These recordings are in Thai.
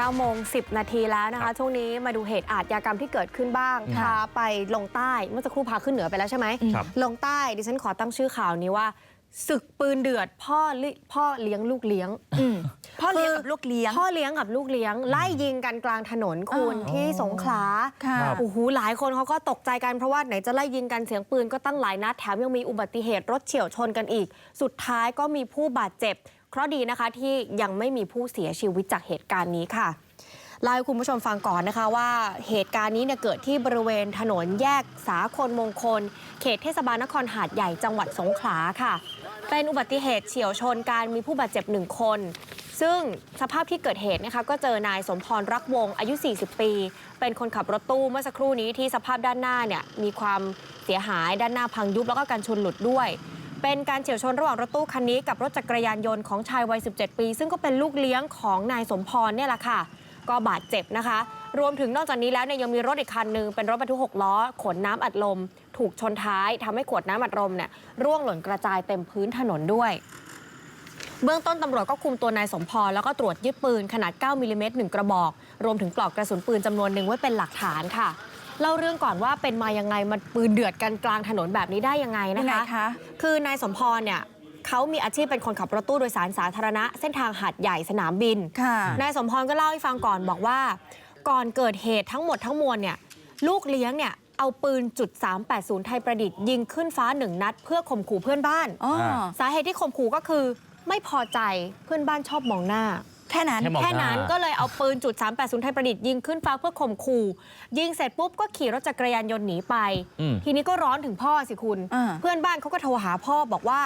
9โมง 10 นาทีแล้วนะครัคะ บช่วงนี้มาดูเหตุอาทยากรรมที่เกิดขึ้นบ้างอืมพาไปลงใต้เมื่อสักครู่พาขึ้นเหนือไปแล้วใช่ไหมครับ ลงใต้ดิฉันขอตั้งชื่อข่าวนี้ว่าศึกปืนเดือดพ่อลิพ่อเลี้ยงลูกเลี้ยง พ่อเลี้ยงกับลูกเลี้ยง พ่อเลี้ยงกับลูกเลี้ยง ไล่ยิงกันกลางถนนคุณอ๋อที่สงขลาค่ะครับโอ้โหหลายคนเขาก็ตกใจกันเพราะว่าไหนจะไล่ยิงกันเสียงปืนก็ตั้งหลายนัดแถมยังมีอุบัติเหตุรถเฉียวชนกันอีก สุดท้ายก็มีผู้บาดเจ็บ เคราะดีนะคะที่ยังไม่มีผู้เสียชีวิตจากเหตุการณ์นี้ค่ะเล่าให้คุณผู้ชมฟังก่อนนะคะว่าเหตุการณ์นี้เนี่ยเกิดที่บริเวณถนนแยกสาคนมงคล เขตเทศบาลนครหาดใหญ่จังหวัดสงขลาค่ะ เป็นอุบัติเหตุเฉียวชนการมีผู้บาดเจ็บหนึ่งคน ซึ่งสภาพที่เกิดเหตุนะคะก็เจอนายสมพรรักวงอายุ 40 ปี เป็นคนขับรถตู้เมื่อสักครู่นี้ที่สภาพด้านหน้าเนี่ยมีความเสียหายด้านหน้าพังยุบแล้วก็การชนหลุดด้วย เป็นการเฉียวชนระหว่างรถตู้คันนี้กับรถจักรยานยนต์ของชายวัย 17 ปี ซึ่งก็เป็นลูกเลี้ยงของนายสมพรเนี่ยแหละค่ะ ก็บาดเจ็บนะคะ รวมถึงนอกจากนี้แล้วเนี่ยยังมีรถอีกคันหนึ่งเป็นรถบรรทุก6ล้อ ขนน้ำอัดลม ถูกชนท้ายทำให้ขวดน้ำอัดลมเนี่ยร่วงหล่นกระจายเต็มพื้นถนนด้วย เบื้องต้นตำรวจก็คุมตัวนายสมพรแล้วก็ตรวจยึดปืนขนาด 9มิลลิเมตรหนึ่งกระบอก รวมถึงปลอกกระสุนปืนจำนวนหนึ่งไว้เป็นหลักฐานค่ะ เล่าเรื่องก่อนว่าเป็นมายังไงมันปืนเดือดกันกลางถนนแบบนี้ได้ยังไงยันะงไงคะคะ คือนายสมพรเนี่ยเขามีอาชีพเป็นคนขับรถตู้โดยสารสาธารณะ เส้นทางหาดใหญ่สนามบินค่ะนายสมพรก็เล่าให้ฟังก่อนบอกว่า ก่อนเกิดเหตุทั้งหมดทั้งมวลเนี่ยลูกเลี้ยงเนี่ยเอาปืนจุด380 ไทยประดิษฐ์ยิงขึ้นฟ้าหนึ่งนัด เพื่อข่มขู่เพื่อนบ้านอ๋อสาเหตุที่ข่มขู่ก็คือ ไม่พอใจเพื่อนบ้านชอบมองหน้า แค่นั้น แค่มองแค่นั้นหน้าก็เลยเอาปืนจุด380ไทยประดิษฐ์ยิงขึ้นฟ้าเพื่อข่มขู่ ยิงเสร็จปุ๊บก็ขี่รถจักรยานยนต์หนีไป อืม ทีนี้ก็ร้อนถึงพ่อสิคุณ อ่า เพื่อนบ้านเขาก็โทรหาพ่อบอกว่า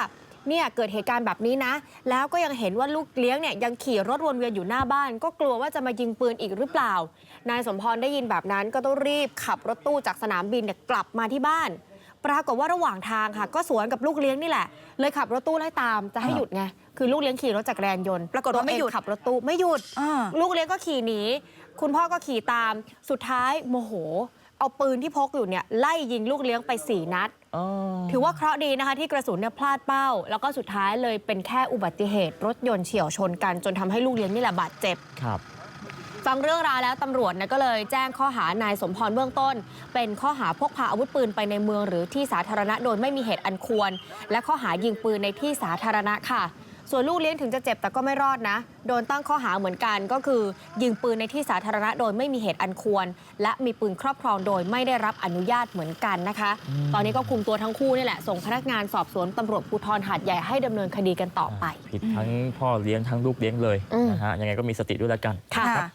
เนี่ยเกิดเหตุการณ์แบบนี้นะ แล้วก็ยังเห็นว่าลูกเลี้ยงเนี่ยยังขี่รถวนเวียนอยู่หน้าบ้าน ก็กลัวว่าจะมายิงปืนอีกหรือเปล่า นายสมพรได้ยินแบบนั้นก็ต้องรีบขับรถตู้จากสนามบินเนี่ยกลับมาที่บ้าน ปรากฏว่าระหว่างทางค่ะ ก็สวนกับลูกเลี้ยงนี่แหละ เลยขับรถตู้ไล่ตามจะให้หยุดไงคือลูกเลี้ยงขี่รถจักรยานยนต์ปรากฏว่าไม่หยุดตัเองขับรถตู้ไม่หยุดอ่าลูกเลี้ยงก็ขี่หนีคุณพ่อก็ขี่ตามสุดท้ายโมโห เอาปืนที่พกอยู่เนี่ยไล่ยิงลูกเลี้ยงไปสี่นัดอ๋อถือว่าเคราะห์ดีนะคะที่กระสุนเนี่ยพลาดเป้า แล้วก็สุดท้ายเลยเป็นแค่อุบัติเหตุรถยนต์เฉียวชนกัน จนทำให้ลูกเลี้ยงนี่แหละบาดเจ็บครับ ฟังเรื่องราวแล้วตำรวจเนี่ยก็เลยแจ้งข้อหานายสมพรเบื้องต้น เป็นข้อหาพกพาอาวุธปืนไปในเมืองหรือที่สาธารณะโดยไม่มีเหตุอันควร และข้อหายิงปืนในที่สาธารณะค่ะ ส่วนลูกเลี้ยงถึงจะเจ็บแต่ก็ไม่รอดนะ โดนตั้งข้อหาเหมือนกันก็คือ ยิงปืนในที่สาธารณะโดยไม่มีเหตุอันควร และมีปืนครอบครองโดยไม่ได้รับอนุญาตเหมือนกันนะคะ ตอนนี้ก็คุมตัวทั้งคู่นี่แหละส่งพนักงานสอบสวนตำรวจภูธรหาดใหญ่ให้ดำเนินคดีกันต่อไป ผิดทั้งพ่อเลี้ยงทั้งลูกเลี้ยงเลยอืมนะฮะยังไงก็มีสติด้วยแล้วกันค่ะค่ะ